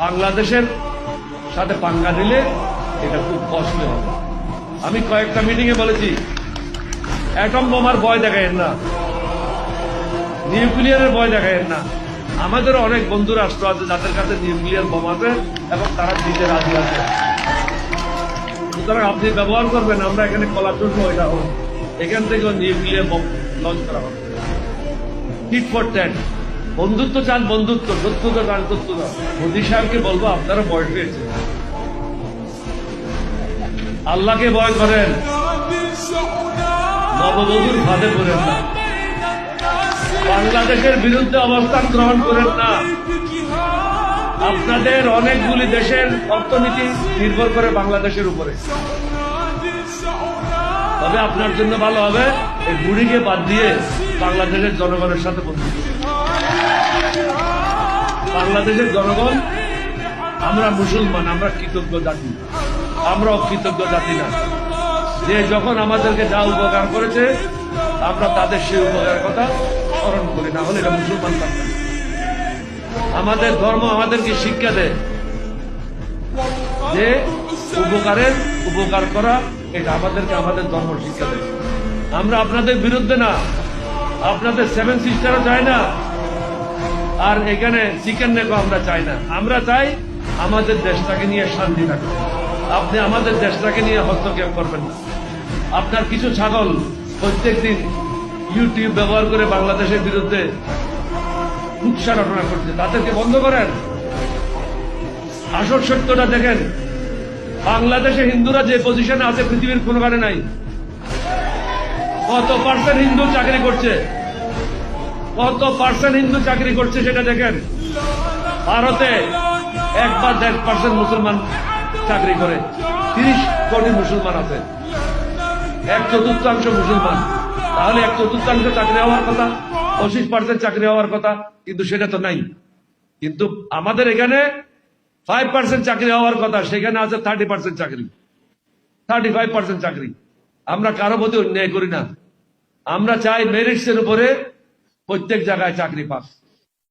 বাংলাদেশের সাথে পাঙ্গা দিলে এটা খুব কষ্ট হবে। আমি কয়েকটা মিটিং এ বলেছি অ্যাটম বোমার ভয় দেখায়েন না। নিউক্লিয়ারের ভয় দেখায়েন না। আমাদের অনেক বন্ধু রাষ্ট্র আছে যাদের কাছে নিউক্লিয়ার বোম আছে এবং তারা দিতে রাজি আছে। সুতরাং আপনি ব্যবহার করবেন, আমরা এখানে কলার জন্য এটা হোক। এখান থেকেও নিউক্লিয়ার বোম লঞ্চ করা হবে। টিট ফর ট্যাট বন্ধুত্ব চান বন্ধুত্ব শত্রুতা চান শত্রুতা মোদী সাহেবকে বলব আপনারা ভয় পেয়েছে আল্লাহকে ভয় করেন। নববধূর ফাঁদে পড়েন না। বাংলাদেশের বিরুদ্ধে অবস্থান গ্রহণ করেন না। আপনাদের অনেকগুলি দেশের অর্থনীতি নির্ভর করে বাংলাদেশের উপরে। তবে আপনার জন্য ভালো হবে, এই বুড়িকে বাদ দিয়ে বাংলাদেশের জনগণের সাথে বাংলাদেশের জনগণ, আমরা মুসলমান, আমরা কৃতজ্ঞ জাতি। আমরা অকৃতজ্ঞ জাতি না। যে যখন আমাদেরকে যা উপকার করেছে, আমরা তাদের সেই উপকারের কথা স্মরণ করি, না হলে এটা মুসলমান থাকবে আমাদের ধর্ম আমাদেরকে শিক্ষা দেয় যে উপকারের উপকার করা, এটা আমাদেরকে আমাদের ধর্ম শিক্ষা দেয়। আমরা আপনাদের বিরুদ্ধে না আপনাদের সেভেন সিস্টারও চাই না, আর এখানে চিকেন নেকো আমরা চাই না। আমরা চাই আমাদের দেশটাকে নিয়ে শান্তি রাখতে আপনি আমাদের দেশটাকে নিয়ে হস্তক্ষেপ করবেন না। আপনার কিছু ছাগল প্রত্যেকদিন ইউটিউব ব্যবহার করে বাংলাদেশের বিরুদ্ধে উৎসাহ রটনা করছে। তাদেরকে বন্ধ করেন। আসল সত্যটা দেখেন। বাংলাদেশে হিন্দুরা যে পজিশনে আছে, পৃথিবীর কোনোখানে নাই। কত পার্সেন্ট হিন্দু চাকরি করছে? কত পার্সেন্ট হিন্দু চাকরি করছে সেটা দেখেন। ভারতে এক বা দেড় পার্সেন্ট মুসলমান চাকরি করে। তিরিশ কোটি মুসলমান আছে। এক চতুর্থাংশ মুসলমান। তাহলে এক চতুর্থাংশ চাকরি হওয়ার কথা, পঁচিশ পার্সেন্ট চাকরি হওয়ার কথা, কিন্তু সেটা তো নাই। কিন্তু আমাদের এখানে ফাইভ পার্সেন্ট চাকরি হওয়ার কথা, সেখানে আছে থার্টি পার্সেন্ট চাকরি। থার্টি ফাইভ পার্সেন্ট চাকরি। আমরা কারও প্রতি অন্যায় করি না। আমরা চাই মেরিটসের উপরে প্রত্যেক জায়গায় চাকরি পাক।